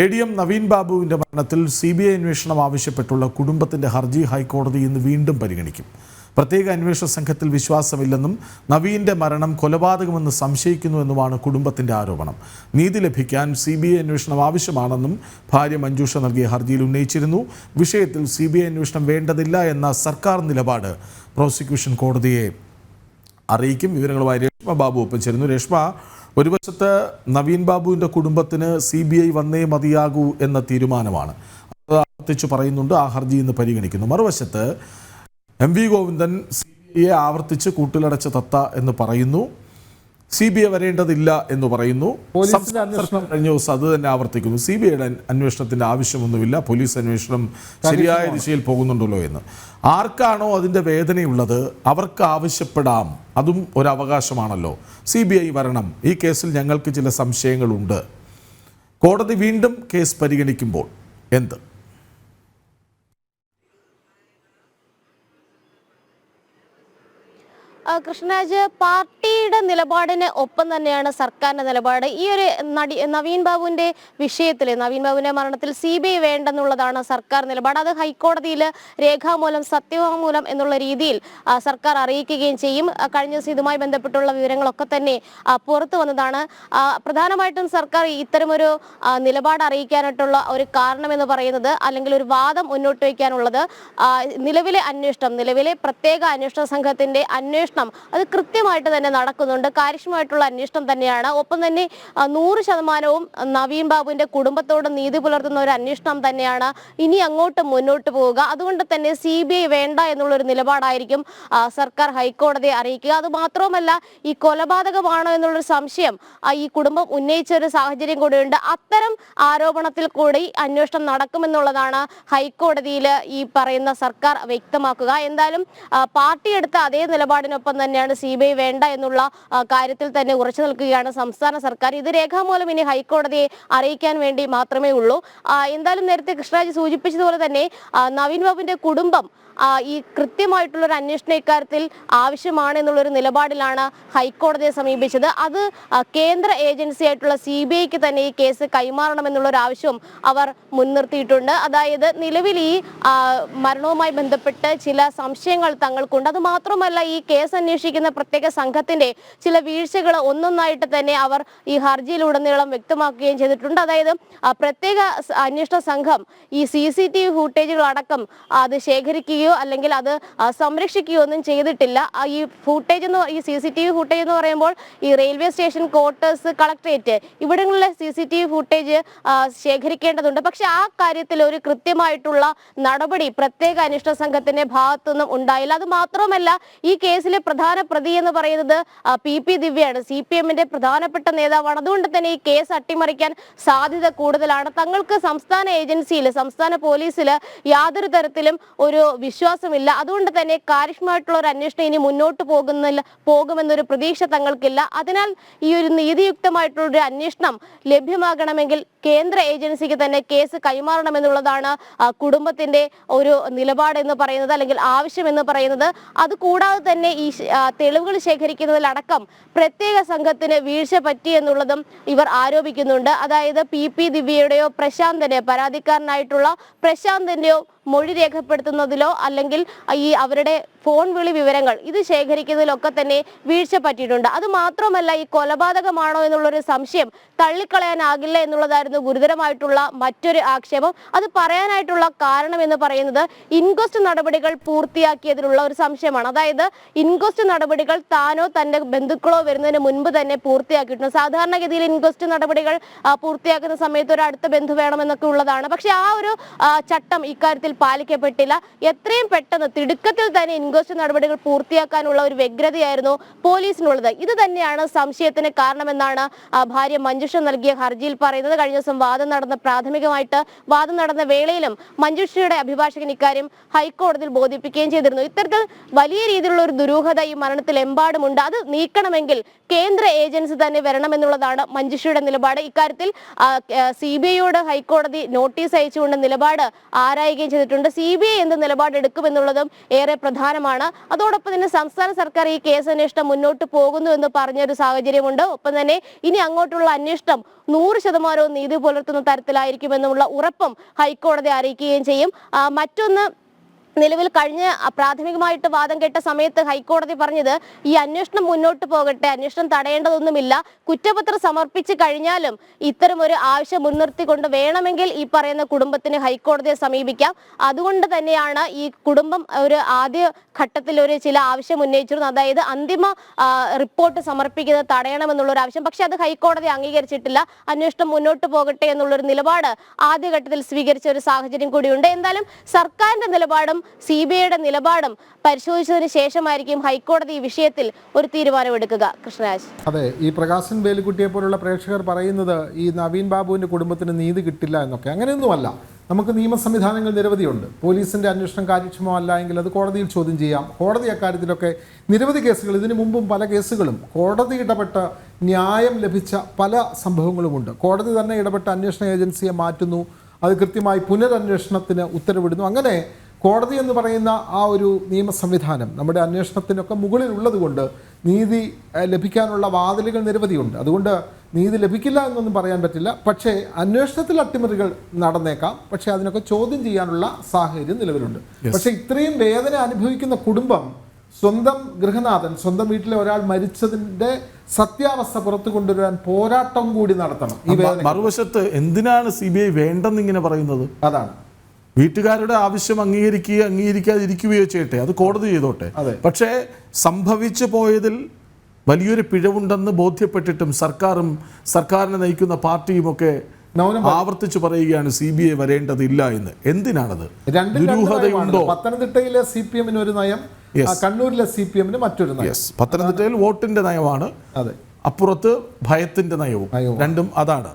A D M Naveen ബാബുവിന്റെ മരണത്തിൽ C B I അന്വേഷണം ആവശ്യപ്പെട്ടുള്ള കുടുംബത്തിന്റെ ഹർജി ഹൈക്കോടതി ഇന്ന് വീണ്ടും പരിഗണിക്കും. പ്രത്യേക അന്വേഷണ സംഘത്തിൽ വിശ്വാസമില്ലെന്നും നവീന്റെ മരണം കൊലപാതകമെന്ന് സംശയിക്കുന്നുവെന്നുമാണ് കുടുംബത്തിന്റെ ആരോപണം. നീതി ലഭിക്കാൻ സി ബി ഐ അന്വേഷണം ആവശ്യമാണെന്നും ഭാര്യ മഞ്ജുഷ നൽകിയ ഹർജിയിൽ ഉന്നയിച്ചിരുന്നു. വിഷയത്തിൽ സി ബി ഐ അന്വേഷണം വേണ്ടതില്ല എന്ന സർക്കാർ നിലപാട് പ്രോസിക്യൂഷൻ കോടതിയെ അറിയിക്കും. വിവരങ്ങളുമായി രേഷ്മ ബാബു ഒപ്പം ചേരുന്നു രേഷ്മ ഒരു വശത്ത് നവീൻ ബാബുവിന്റെ കുടുംബത്തിന് സി ബി ഐ വന്നേ മതിയാകൂ എന്ന തീരുമാനമാണ്. അത് ആവർത്തിച്ച് പറയുന്നുണ്ട് ആ ഹർജി ഇന്ന് പരിഗണിക്കുന്നു. മറുവശത്ത് M V Govindan C B ഐയെ ആവർത്തിച്ച് കൂട്ടിലടച്ച തത്ത എന്ന് പറയുന്നു. സി ബി ഐ വരേണ്ടതില്ല എന്ന് പറയുന്നു. അന്വേഷണം- കഴിഞ്ഞ ദിവസം അത് തന്നെ ആവർത്തിക്കുന്നു. സി ബി ഐയുടെ അന്വേഷണത്തിന്റെ ആവശ്യമൊന്നുമില്ല. പോലീസ് അന്വേഷണം ശരിയായ ദിശയിൽ പോകുന്നുണ്ടല്ലോ എന്ന്. ആർക്കാണോ അതിന്റെ വേദനയുള്ളത് അവർക്ക് ആവശ്യപ്പെടാം. അതും ഒരവകാശമാണല്ലോ. സി ബി ഐ വരണം. ഈ കേസിൽ ഞങ്ങൾക്ക് ചില സംശയങ്ങളുണ്ട്. കോടതി വീണ്ടും കേസ് പരിഗണിക്കുമ്പോൾ എന്ത്? കൃഷ്ണരാജ് കൃഷ്ണരാജ് പാർട്ടിയുടെ നിലപാടിന് ഒപ്പം തന്നെയാണ് സർക്കാരിന്റെ നിലപാട്. ഈ ഒരു നടി നവീൻ ബാബുവിന്റെ വിഷയത്തിൽ നവീൻ ബാബുവിന്റെ മരണത്തിൽ സി ബി ഐ വേണ്ടെന്നുള്ളതാണ് സർക്കാർ നിലപാട്. അത് ഹൈക്കോടതിയിൽ രേഖാമൂലം സത്യവാങ്മൂലം എന്നുള്ള രീതിയിൽ സർക്കാർ അറിയിക്കുകയും ചെയ്യും. കഴിഞ്ഞ ദിവസം ഇതുമായി ബന്ധപ്പെട്ടുള്ള വിവരങ്ങളൊക്കെ തന്നെ പുറത്തു വന്നതാണ്. പ്രധാനമായിട്ടും സർക്കാർ ഇത്തരമൊരു നിലപാട് അറിയിക്കാനായിട്ടുള്ള ഒരു കാരണം എന്ന് പറയുന്നത് അല്ലെങ്കിൽ ഒരു വാദം മുന്നോട്ട് വയ്ക്കാനുള്ളത് നിലവിലെ അന്വേഷണം നിലവിലെ പ്രത്യേക അന്വേഷണ സംഘത്തിന്റെ അന്വേഷണം അത് കൃത്യമായിട്ട് തന്നെ നടക്കുന്നുണ്ട്. കാര്യക്ഷമമായിട്ടുള്ള അന്വേഷണം തന്നെയാണ്. ഒപ്പം തന്നെ നൂറ് ശതമാനവും നവീൻ ബാബുവിന്റെ കുടുംബത്തോട് നീതി പുലർത്തുന്ന ഒരു അന്വേഷണം തന്നെയാണ് ഇനി അങ്ങോട്ട് മുന്നോട്ട് പോവുക. അതുകൊണ്ട് തന്നെ സി ബി ഐ വേണ്ട എന്നുള്ള ഒരു നിലപാടായിരിക്കും സർക്കാർ ഹൈക്കോടതിയെ അറിയിക്കുക. അത് മാത്രവുമല്ല ഈ കൊലപാതകമാണോ എന്നുള്ളൊരു സംശയം ഈ കുടുംബം ഉന്നയിച്ച ഒരു സാഹചര്യം കൂടിയുണ്ട്. അത്തരം ആരോപണത്തിൽ കൂടി അന്വേഷണം നടക്കുമെന്നുള്ളതാണ് ഹൈക്കോടതിയിൽ ഈ പറയുന്ന സർക്കാർ വ്യക്തമാക്കുക. എന്തായാലും പാർട്ടി എടുത്ത അതേ നിലപാടിനൊപ്പം തന്നെയാണ് സി വേണ്ട എന്നുള്ള ആ, കാര്യത്തിൽ തന്നെ ഉറച്ചു നിൽക്കുകയാണ് സംസ്ഥാന സർക്കാർ. ഇത് രേഖാമൂലം ഇനി ഹൈക്കോടതിയെ അറിയിക്കാൻ വേണ്ടി മാത്രമേ ഉള്ളൂ. എന്തായാലും നേരത്തെ കൃഷ്ണരാജ് സൂചിപ്പിച്ചതുപോലെ തന്നെ നവീൻ ബാബുവിന്റെ കുടുംബം ഈ കൃത്യമായിട്ടുള്ള ഒരു അന്വേഷണ ഇക്കാര്യത്തിൽ ആവശ്യമാണ് എന്നുള്ളൊരു നിലപാടിലാണ് ഹൈക്കോടതിയെ സമീപിച്ചത്. അത് കേന്ദ്ര ഏജൻസി ആയിട്ടുള്ള സി ബി ഐക്ക് തന്നെ ഈ കേസ് കൈമാറണം എന്നുള്ള ഒരു ആവശ്യവും അവർ മുൻനിർത്തിയിട്ടുണ്ട്. അതായത് നിലവിൽ ഈ മരണവുമായി ബന്ധപ്പെട്ട് ചില സംശയങ്ങൾ തങ്ങൾക്കുണ്ട്. അത് മാത്രമല്ല ഈ കേസ് അന്വേഷിക്കുന്ന പ്രത്യേക സംഘത്തിന്റെ ചില വീഴ്ചകൾ ഒന്നൊന്നായിട്ട് തന്നെ അവർ ഈ ഹർജിയിലുടനീളം വ്യക്തമാക്കുകയും ചെയ്തിട്ടുണ്ട്. അതായത് പ്രത്യേക അന്വേഷണ സംഘം ഈ സി സി ടി വി ഫൂട്ടേജുകൾ അടക്കം അത് ശേഖരിക്കുകയോ അല്ലെങ്കിൽ അത് സംരക്ഷിക്കുകയോ ഒന്നും ചെയ്തിട്ടില്ല. ഈ ഫുട്ടേജ് എന്ന് ഈ C C T V footage എന്ന് പറയുമ്പോൾ ഈ railway station quarters collectorate ഇവിടങ്ങളിലെ C C T V footage ശേഖരിക്കേണ്ടതുണ്ട്. പക്ഷെ ആ കാര്യത്തിൽ ഒരു കൃത്യമായിട്ടുള്ള നടപടി പ്രത്യേക അന്വേഷണ സംഘത്തിന്റെ ഭാഗത്തുനിന്നും ഉണ്ടായില്ല. അത് മാത്രമല്ല ഈ കേസിലെ പ്രധാന പ്രതി എന്ന് പറയുന്നത് പി പി ദിവ്യയാണ്. സി പി എമ്മിന്റെ പ്രധാനപ്പെട്ട നേതാവാണ്. അതുകൊണ്ട് തന്നെ ഈ കേസ് അട്ടിമറിക്കാൻ സാധ്യത കൂടുതലാണ്. തങ്ങൾക്ക് സംസ്ഥാന ഏജൻസിയിൽ സംസ്ഥാന പോലീസിൽ യാതൊരു തരത്തിലും ഒരു വിശ്വാസമില്ല. അതുകൊണ്ട് തന്നെ കാര്യക്ഷമമായിട്ടുള്ള ഒരു അന്വേഷണം ഇനി മുന്നോട്ട് പോകുന്നില്ല പോകുമെന്നൊരു പ്രതീക്ഷ തങ്ങൾക്കില്ല. അതിനാൽ ഈ ഒരു നീതിയുക്തമായിട്ടുള്ള ഒരു അന്വേഷണം ലഭ്യമാകണമെങ്കിൽ കേന്ദ്ര ഏജൻസിക്ക് തന്നെ കേസ് കൈമാറണമെന്നുള്ളതാണ് കുടുംബത്തിന്റെ ഒരു നിലപാട് എന്ന് പറയുന്നത് അല്ലെങ്കിൽ ആവശ്യം എന്ന് പറയുന്നത്. അതുകൂടാതെ തന്നെ ഈ തെളിവുകൾ ശേഖരിക്കുന്നതിലടക്കം പ്രത്യേക സംഘത്തിന് വീഴ്ച പറ്റി എന്നുള്ളതും ഇവർ ആരോപിക്കുന്നുണ്ട്. അതായത് പി പി ദിവ്യയുടെയോ പ്രശാന്തനെ പരാതിക്കാരനായിട്ടുള്ള പ്രശാന്തന്റെയോ മൊഴി രേഖപ്പെടുത്തുന്നതിലോ അല്ലെങ്കിൽ ഈ അവരുടെ ഫോൺ വിളി വിവരങ്ങൾ ഇത് ശേഖരിക്കുന്നതിലൊക്കെ തന്നെ വീഴ്ച പറ്റിയിട്ടുണ്ട്. അത് മാത്രമല്ല ഈ കൊലപാതകമാണോ എന്നുള്ളൊരു സംശയം തള്ളിക്കളയാനാകില്ല എന്നുള്ളതായിരുന്നു ഗുരുതരമായിട്ടുള്ള മറ്റൊരു ആക്ഷേപം. അത് പറയാനായിട്ടുള്ള കാരണം എന്ന് പറയുന്നത് ഇൻക്വസ്റ്റ് നടപടികൾ പൂർത്തിയാക്കിയതിലുള്ള ഒരു സംശയമാണ്. അതായത് ഇൻക്വസ്റ്റ് നടപടികൾ താനോ തന്റെ ബന്ധുക്കളോ വരുന്നതിന് മുൻപ് തന്നെ പൂർത്തിയാക്കിയിട്ടുണ്ട്. സാധാരണഗതിയിൽ ഇൻക്വസ്റ്റ് നടപടികൾ പൂർത്തിയാക്കുന്ന സമയത്ത് ഒരു അടുത്ത ബന്ധു വേണമെന്നൊക്കെ ഉള്ളതാണ്. പക്ഷെ ആ ഒരു ചട്ടം ഇക്കാര്യത്തിൽ പാലിക്കപ്പെട്ടില്ല. എത്രയും പെട്ടെന്ന് തിടുക്കത്തിൽ തന്നെ ഇൻക്വസ്റ്റ് നടപടികൾ പൂർത്തിയാക്കാനുള്ള ഒരു വ്യഗ്രതയായിരുന്നു പോലീസിനുള്ളത്. ഇത് തന്നെയാണ് സംശയത്തിന് കാരണമെന്നാണ് ഭാര്യ മഞ്ജുഷ നൽകിയ ഹർജിയിൽ പറയുന്നത്. കഴിഞ്ഞ ദിവസം വാദം നടന്ന പ്രാഥമികമായിട്ട് വാദം നടന്ന വേളയിലും മഞ്ജുഷയുടെ അഭിഭാഷകൻ ഇക്കാര്യം ഹൈക്കോടതിയിൽ ബോധിപ്പിക്കുകയും ചെയ്തിരുന്നു. ഇത്തരത്തിൽ വലിയ രീതിയിലുള്ള ഒരു ദുരൂഹത ഈ മരണത്തിൽ എമ്പാടുമുണ്ട്. അത് നീക്കണമെങ്കിൽ കേന്ദ്ര ഏജൻസി തന്നെ വരണമെന്നുള്ളതാണ് മഞ്ജുഷയുടെ നിലപാട്. ഇക്കാര്യത്തിൽ സി ബി ഐയോട് ഹൈക്കോടതി നോട്ടീസ് അയച്ചുകൊണ്ട് നിലപാട് ആരായുകയും ചെയ്തിട്ടുണ്ട്. സി ബി ഐ എന്ത് നിലപാട് എടുക്കുമെന്നുള്ളതും ഏറെ പ്രധാനമാണ്. തീരുമാനമാണ് അതോടൊപ്പം തന്നെ സംസ്ഥാന സർക്കാർ ഈ കേസ് അന്വേഷണം മുന്നോട്ട് പോകുന്നു എന്ന് പറഞ്ഞൊരു സാഹചര്യമുണ്ട്. ഒപ്പം തന്നെ ഇനി അങ്ങോട്ടുള്ള അന്വേഷണം നൂറ് ശതമാനവും നീതി പുലർത്തുന്ന തരത്തിലായിരിക്കുമെന്നുള്ള ഉറപ്പും ഹൈക്കോടതി അറിയിക്കുകയും ചെയ്യും. മറ്റൊന്ന് നിലവിൽ കഴിഞ്ഞ പ്രാഥമികമായിട്ട് വാദം കേട്ട സമയത്ത് ഹൈക്കോടതി പറഞ്ഞത് ഈ അന്വേഷണം മുന്നോട്ട് പോകട്ടെ അന്വേഷണം തടയേണ്ടതൊന്നുമില്ല. കുറ്റപത്രം സമർപ്പിച്ചു കഴിഞ്ഞാലും ഇത്തരം ഒരു ആവശ്യം മുൻനിർത്തിക്കൊണ്ട് വേണമെങ്കിൽ ഈ പറയുന്ന കുടുംബത്തിന് ഹൈക്കോടതിയെ സമീപിക്കാം. അതുകൊണ്ട് തന്നെയാണ് ഈ കുടുംബം ഒരു ആദ്യ ഘട്ടത്തിൽ ഒരു ചില ആവശ്യം ഉന്നയിച്ചിരുന്നു അതായത് അന്തിമ റിപ്പോർട്ട് സമർപ്പിക്കുന്നത് തടയണമെന്നുള്ള ഒരു ആവശ്യം. പക്ഷെ അത് ഹൈക്കോടതി അംഗീകരിച്ചിട്ടില്ല. അന്വേഷണം മുന്നോട്ട് പോകട്ടെ എന്നുള്ളൊരു നിലപാട് ആദ്യഘട്ടത്തിൽ സ്വീകരിച്ച ഒരു സാഹചര്യം കൂടിയുണ്ട്. എന്തായാലും സർക്കാരിന്റെ നിലപാടും സി ബി ഐയുടെ നിലപാടും പരിശോധിച്ചതിന് ശേഷമായിരിക്കും ഹൈക്കോടതി ഈ വിഷയത്തിൽ ഒരു തീരുമാനമെടുക്കുക. കൃഷ്ണരാജ്. അതെ ഈ പ്രകാശൻ വേലുക്കുട്ടിയെ പോലുള്ള പ്രേക്ഷകർ പറയുന്നത് ഈ നവീൻ ബാബുവിന്റെ കുടുംബത്തിന് നീതി കിട്ടില്ല എന്നൊക്കെ. അങ്ങനെയൊന്നുമല്ല. നമുക്ക് നിയമ സംവിധാനങ്ങൾ നിരവധിയുണ്ട്. പോലീസിന്റെ അന്വേഷണം കാര്യക്ഷമമല്ല എങ്കിൽ അത് കോടതിയിൽ ചോദ്യം ചെയ്യാം. കോടതി അക്കാര്യത്തിലൊക്കെ നിരവധി കേസുകൾ ഇതിനു മുമ്പും പല കേസുകളും കോടതി ഇടപെട്ട ന്യായം ലഭിച്ച പല സംഭവങ്ങളുമുണ്ട്. കോടതി തന്നെ ഇടപെട്ട അന്വേഷണ ഏജൻസിയെ മാറ്റുന്നു. അത് കൃത്യമായി പുനരന്വേഷണത്തിന് ഉത്തരവിടുന്നു. അങ്ങനെ കോടതി എന്ന് പറയുന്ന ആ ഒരു നിയമ സംവിധാനം നമ്മുടെ അന്വേഷണത്തിനൊക്കെ മുകളിൽ ഉള്ളതുകൊണ്ട് നീതി ലഭിക്കാനുള്ള വാതിലുകൾ നിരവധിയുണ്ട്. അതുകൊണ്ട് നീതി ലഭിക്കില്ല എന്നൊന്നും പറയാൻ പറ്റില്ല. പക്ഷേ അന്വേഷണത്തിൽ അട്ടിമറികൾ നടന്നേക്കാം. പക്ഷേ അതിനൊക്കെ ചോദ്യം ചെയ്യാനുള്ള സാഹചര്യം നിലവിലുണ്ട്. പക്ഷേ ഇത്രയും വേദന അനുഭവിക്കുന്ന കുടുംബം സ്വന്തം ഗൃഹനാഥൻ സ്വന്തം വീട്ടിലെ ഒരാൾ മരിച്ചതിന്റെ സത്യാവസ്ഥ പുറത്തു കൊണ്ടുവരാൻ പോരാട്ടം കൂടി നടത്തണം. ഈ മറുവശത്ത് എന്തിനാണ് സി ബി ഐ വേണ്ടെന്നിങ്ങനെ പറയുന്നത്? അതാണ്. വീട്ടുകാരുടെ ആവശ്യം അംഗീകരിക്കുകയോ അംഗീകരിക്കാതിരിക്കുകയോ ചെയ്യട്ടെ. അത് കോടതി ചെയ്തോട്ടെ. പക്ഷേ സംഭവിച്ചു പോയതിൽ വലിയൊരു പിഴവുണ്ടെന്ന് ബോധ്യപ്പെട്ടിട്ടും സർക്കാരും സർക്കാരിനെ നയിക്കുന്ന പാർട്ടിയുമൊക്കെ ഒക്കെ ആവർത്തിച്ചു പറയുകയാണ് സി ബി ഐ വരേണ്ടതില്ല എന്ന്. എന്തിനാണത്. ദുരൂഹതയുണ്ടോ? പത്തനംതിട്ടയിലെ സി പി എമ്മിന് ഒരു നയം കണ്ണൂരിലെ സി പി എമ്മിന് മറ്റൊരു നയം. പത്തനംതിട്ടയിൽ വോട്ടിന്റെ നയമാണ്. അപ്പുറത്ത് ഭയത്തിന്റെ നയവും. രണ്ടും അതാണ്.